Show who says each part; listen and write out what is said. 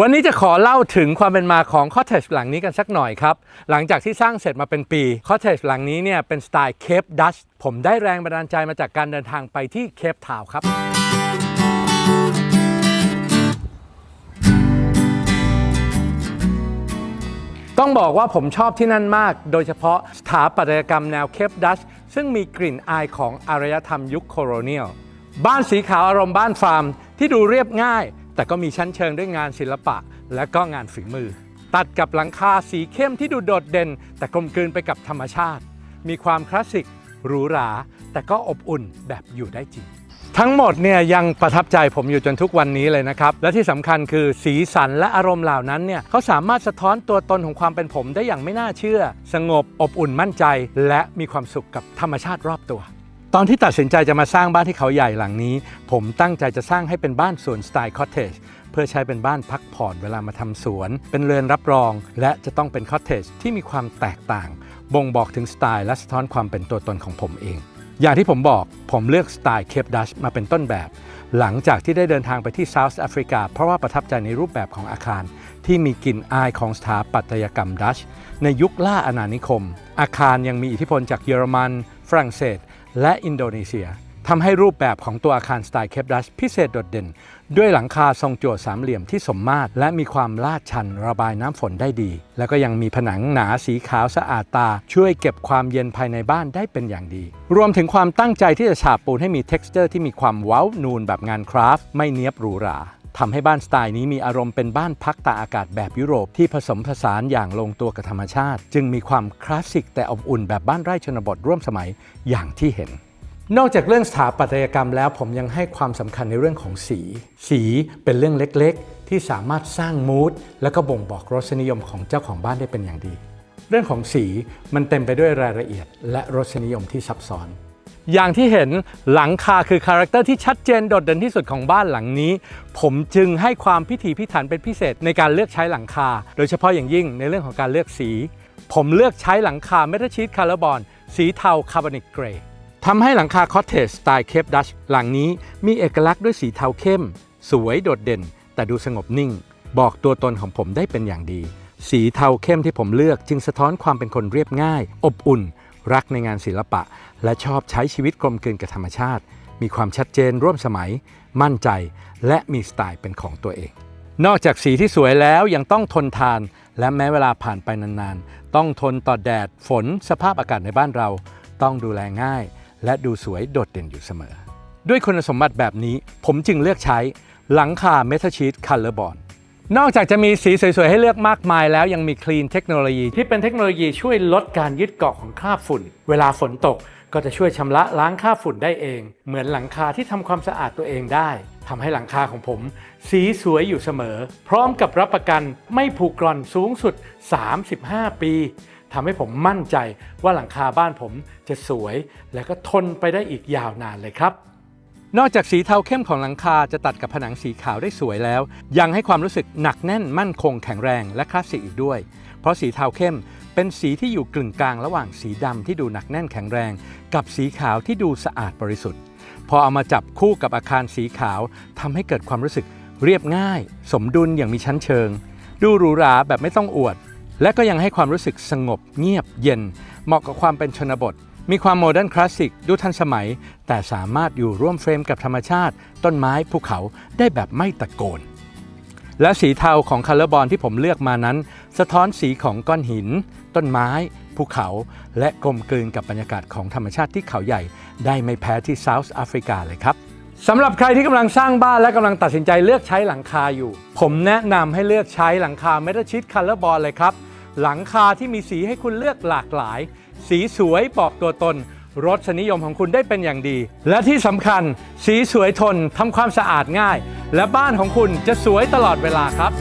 Speaker 1: วันนี้จะขอเล่าถึงความเป็นมาของคอเทจหลังนี้กันสักหน่อยครับ หลังจากที่สร้างเสร็จมาเป็นปีคอเทจหลังนี้เนี่ยเป็นสไตล์เคปดัชผมได้แรงบันดาลใจมาจากการเดินทางไปที่เคปทาวครับต้องบอกว่าผมชอบที่นั่นมาก โดยเฉพาะสถาปัตยกรรมแนวเคปดัชซึ่งมีกลิ่นอายของอารยธรรมยุคโคโลเนียล บ้านสีขาวอารมณ์บ้านฟาร์มที่ดูเรียบง่าย แต่ก็มีชั้นเชิงด้วยงานศิลปะและก็งานฝีมือ ตัดกับหลังคาสีเข้มที่ดูโดดเด่น แต่กลมกลืนไปกับธรรมชาติ มีความคลาสสิกหรูหรา แต่ก็อบอุ่นแบบอยู่ได้จริง ทั้งหมดเนี่ยยังประทับใจผมอยู่จนทุกวันนี้เลยนะครับ และที่สำคัญคือสีสันและอารมณ์เหล่านั้นเนี่ยเขาสามารถสะท้อนตัวตนของความเป็นผมได้อย่างไม่น่าเชื่อ สงบอบอุ่นมั่นใจ และมีความสุขกับธรรมชาติรอบตัว ตอนที่ตัดสินใจจะมาสร้างบ้านที่เขาใหญ่หลังนี้ ผมตั้งใจจะสร้างให้เป็นบ้านสวนสไตล์คอ t เทจเพื่อใช้เป็นบ้านพักผ่อนเวลามาทำสวน เป็นเรือนรับรอง และจะต้องเป็นคอ t เทจที่มีความแตกต่าง บ่งบอกถึงสไตล์และสะท้อนความเป็นตัวตนของผมเอง อย่างที่ผมบอกผมเลือกสไตล์เคปดัชมาเป็นต้นแบบ หลังจากที่ได้เดินทางไปที่เซาท์แอฟริกาเพราะว่าประทับใจในรูปแบบของอาคาร ที่มีกลิ่นอายของสถาปัตยกรรมดัชในยุคล่าอาณานิคม อาคารยังมีอิทธิพลจากเยอรมัน ฝรั่งเศส และอินโดนีเซียทำให้รูปแบบของตัวอาคารสไตล์เคปดัชพิเศษโดดเด่น ด้วยหลังคาทรงจั่วสามเหลี่ยมที่สมมาตร และมีความลาดชันระบายน้ำฝนได้ดี แล้วก็ยังมีผนังหนาสีขาวสะอาดตา ช่วยเก็บความเย็นภายในบ้านได้เป็นอย่างดี รวมถึงความตั้งใจที่จะฉาบปูนให้มี t e x t อร์ที่มีความเว้านูนแบบงานคราฟต์ไม่เนียบหรูหรา ทำให้บ้านสไตล์นี้มีอารมณ์เป็นบ้านพักตากอากาศแบบยุโรปที่ผสมผสานอย่างลงตัวกับธรรมชาติ จึงมีความคลาสสิกแต่อบอุ่นแบบบ้านไร่ชนบทร่วมสมัยอย่างที่เห็น นอกจากเรื่องสถาปัตยกรรมแล้วผมยังให้ความสำคัญในเรื่องของสี สีเป็นเรื่องเล็กๆ ที่สามารถสร้างมูดและก็บ่งบอกรสนิยมของเจ้าของบ้านได้เป็นอย่างดี เรื่องของสีมันเต็มไปด้วยรายละเอียด และรสนิยมที่ซับซ้อน อย่างที่เห็นหลังคาคือคาแรคเตอร์ที่ชัดเจนโดดเด่นที่สุดของบ้านหลังนี้ ผมจึงให้ความพิถีพิถันเป็นพิเศษในการเลือกใช้หลังคา โดยเฉพาะอย่างยิ่งในเรื่องของการเลือกสี ผมเลือกใช้หลังคาเมทัลชีตคาร์บอน สีเทาคาร์บอนิกเกรย์ทำให้หลังคาคอ t เทจสไตล์เคปดัชหลังนี้มีเอกลักษณ์ด้วยสีเทาเข้ม สวยโดดเด่น แต่ดูสงบนิ่ง บอกตัวตนของผมได้เป็นอย่างดี สีเทาเข้มที่ผมเลือกจึงสะท้อนความเป็นคนเรียบง่าย อบอุ่น รักในงานศิลปะ และชอบใช้ชีวิตกลมกลืนกับธรรมชาติ มีความชัดเจนร่วมสมัย มั่นใจ และมีสไตล์เป็นของตัวเอง นอกจากสีที่สวยแล้วยังต้องทนทาน และแม้เวลาผ่านไปนานๆ ต้องทนต่อแดดฝนสภาพอากาศในบ้านเรา ต้องดูแลง่าย และดูสวยโดดเด่นอยู่เสมอ ด้วยคุณสมบัติแบบนี้ผมจึงเลือกใช้หลังคาเมทัลชีตคัลเลอร์บอน นอกจากจะมีสีสวยๆ ให้เลือกมากมายแล้วยังมีคลีนเทคโนโลยีที่เป็นเทคโนโลยีช่วยลดการยึดเกาะของคราบฝุ่น เวลาฝนตกก็จะช่วยชำระล้างคราบฝุ่นได้เอง เหมือนหลังคาที่ทำความสะอาดตัวเองได้ทำให้หลังคาของผม สีสวยอยู่เสมอ พร้อมกับรับประกันไม่ผุกร่อนสูงสุด 35 ปีทำให้ผมมั่นใจว่าหลังคาบ้านผมจะสวย และก็ทนไปได้อีกยาวนานเลยครับ นอกจากสีเทาเข้มของหลังคาจะตัดกับผนังสีขาวได้สวยแล้ว ยังให้ความรู้สึกหนักแน่นมั่นคงแข็งแรงและคลาสสิกอีกด้วย เพราะสีเทาเข้มเป็นสีที่อยู่กึ่งกลางระหว่างสีดำที่ดูหนักแน่นแข็งแรง กับสีขาวที่ดูสะอาดบริสุทธิ์ พอเอามาจับคู่กับอาคารสีขาวทำให้เกิดความรู้สึกเรียบง่าย สมดุลอย่างมีชั้นเชิง ดูหรูหราแบบไม่ต้องอวด และก็ยังให้ความรู้สึกสงบเงียบเย็น เหมาะกับความเป็นชนบท มีความโมเดิร์นคลาสสิกดูทันสมัย แต่สามารถอยู่ร่วมเฟรมกับธรรมชาติ ต้นไม้ภูเขาได้แบบไม่ตะโกน และสีเทาของคัลเลอร์บอลที่ผมเลือกมานั้น สะท้อนสีของก้อนหิน ต้นไม้ ภูเขา และกลมกลืนกับบรรยากาศของธรรมชาติที่เขาใหญ่ ได้ไม่แพ้ที่เซาท์แอฟริกาเลยครับสำหรับใครที่กำลังสร้างบ้านและกำลังตัดสินใจเลือกใช้หลังคาอยู่ ผมแนะนำให้เลือกใช้หลังคาเมทัลชีตคัลเลอร์บอลเลยครับ หลังคาที่มีสีให้คุณเลือกหลากหลาย สีสวยบอกตัวตน รสนิยมของคุณได้เป็นอย่างดี และที่สำคัญ สีสวยทนทำความสะอาดง่าย และบ้านของคุณจะสวยตลอดเวลาครับ